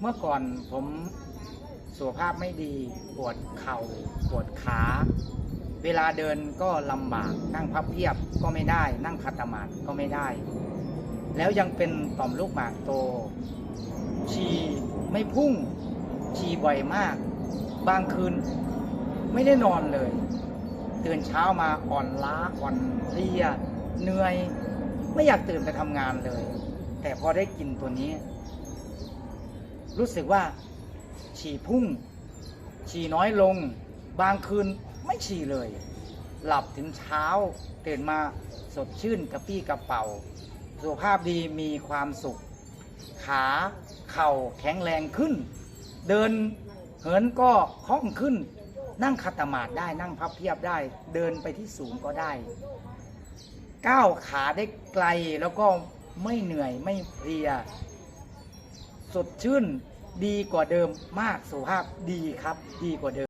เมื่อก่อนผมสุขภาพไม่ดีปวดเข่าปวดขา เวลาเดินก็ลำบากนั่งพับเพียบก็ไม่ได้ นั่งคัตมาดก็ไม่ได้ แล้วยังเป็นต่อมลูกหมากโตฉี่ไม่พุ่งฉี่บ่อยมาก บางคืนไม่ได้นอนเลย ตื่นเช้ามาอ่อนล้าอ่อนเพลียเหนื่อย ไม่อยากตื่นไปทำงานเลย แต่พอได้กินตัวนี้ รู้สึกว่าฉี่พุ่ง ฉี่น้อยลง บางคืนไม่ฉี่เลย หลับถึงเช้าตื่นมาสดชื่นกระปี้กระเป๋า สุขภาพดีมีความสุข ขาเข่าแข็งแรงขึ้น เดินเหินก็คล่องขึ้น นั่งขัดสมาธิได้นั่งพับเพียบได้ เดินไปที่สูงก็ได้ ก้าวขาได้ไกลแล้วก็ไม่เหนื่อยไม่เพลีย สดชื่น ดีกว่าเดิมมากสุภาพดีครับ ดีกว่าเดิม